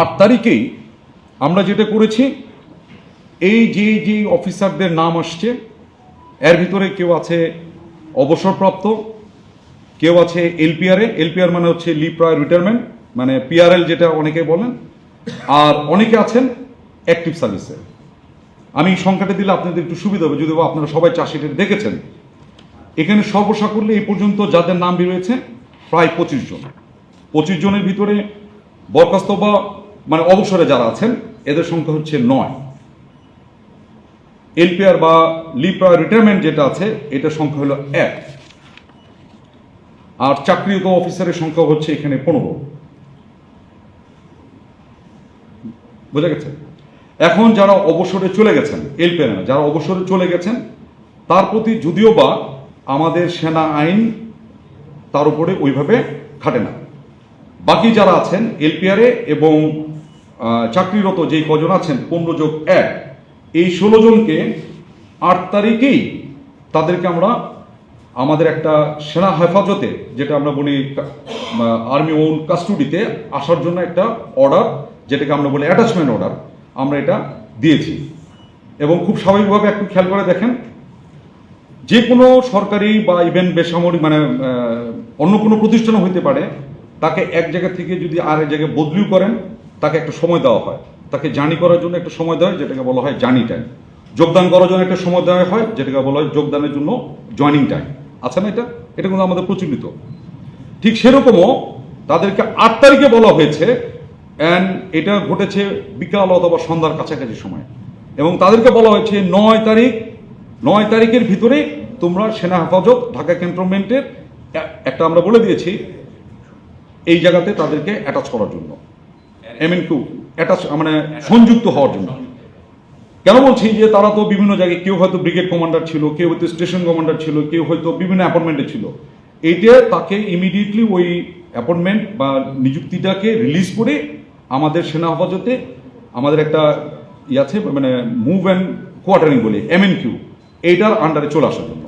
আট তারিখেই আমরা যেটা করেছি, এই যে যে অফিসারদের নাম আসছে। এর ভিতরে কেউ আছে অবসরপ্রাপ্ত, কেউ আছে এলপিআরে এলপিআর মানে হচ্ছে লি প্রায় রিটায়ারমেন্ট মানে পিআরএল যেটা অনেকে বলেন। আর অনেকে আছেন অ্যাক্টিভ সার্ভিসে আমি সংখ্যাটা দিলে আপনাদের একটু সুবিধা হবে, যদিও আপনারা সবাই চাষিটা দেখেছেন। এখানে সর্বসা করলে এই পর্যন্ত যাদের নাম বেরিয়েছে প্রায় পঁচিশ জন। পঁচিশ জনের ভিতরে বরখাস্ত বা মানে অবসরে যারা আছেন, এদের সংখ্যা হচ্ছে নয়। এলপিআর বা লিপ্রা রিটায়ারমেন্ট যেটা আছে, এটার সংখ্যা হলো এক। আর চাকরিরত অফিসারের সংখ্যা হচ্ছে এখানে পনেরো। বোঝা গেছে? এখন যারা অবসরে চলে গেছেন, এলপিআর যারা অবসরে চলে গেছেন, তার প্রতি যদিও বা আমাদের সেনা আইন তার উপরে ওইভাবে খাটে না। বাকি যারা আছেন, এলপিআরে এবং চাকরিরত যেই কজন আছেন, পনেরো যোগ এক, এই ষোলো জনকে আট তারিখেই তাদেরকে আমরা, আমাদের একটা সেনা হেফাজতে, যেটা আমরা বলি আর্মি ওন কাস্টডিতে আসার জন্য একটা অর্ডার, যেটাকে আমরা বলি অ্যাটাচমেন্ট অর্ডার, আমরা এটা দিয়েছি। এবং খুব স্বাভাবিকভাবে একটু খেয়াল করে দেখেন, যে কোনো সরকারি বা ইভেন বেসামরিক মানে অন্য কোনো প্রতিষ্ঠান হইতে পারে তাকে এক জায়গা থেকে যদি আর এক জায়গায় বদলিও করেন, তাকে একটা সময় দেওয়া হয়। তাকে জার্নি করার জন্য একটা সময় দেওয়া হয়, যেটাকে বলা হয় জানি টাইম। যোগদান করার জন্য একটা সময় দেওয়া হয়, যেটাকে বলা হয় যোগদানের জন্য জয়নিং টাইম। আছে না এটা? এটা কিন্তু আমাদের প্রচলিত। ঠিক সেরকমও তাদেরকে আট তারিখে বলা হয়েছে অ্যান্ড এটা ঘটেছে বিকাল অথবা সন্ধ্যার কাছাকাছি সময়। এবং তাদেরকে বলা হয়েছে নয় তারিখ, নয় তারিখের ভিতরে তোমরা সেনা হেফাজত, ঢাকা ক্যান্টনমেন্টের একটা আমরা বলে দিয়েছি এই জায়গাতে তাদেরকে অ্যাটাচ করার জন্য। এম এন টু অ্যাটাচ মানে সংযুক্ত হওয়ার জন্য। কেন বলছি যে তারা তো বিভিন্ন জায়গায় কেউ হয়তো ব্রিগেড কমান্ডার ছিল, কেউ হয়তো স্টেশন কমান্ডার ছিল, কেউ হয়তো বিভিন্ন অ্যাপয়েন্টমেন্টে ছিল। এইটা তাকে ইমিডিয়েটলি ওই অ্যাপয়েন্টমেন্ট বা নিযুক্তিটাকে রিলিজ করে আমাদের সেনা হেফাজতে আমাদের একটা ই আছে মানে মুভ অ্যান্ড কোয়ার্টারিং বলি এম এন কিউ এইটার আন্ডারে চলে আসার জন্য।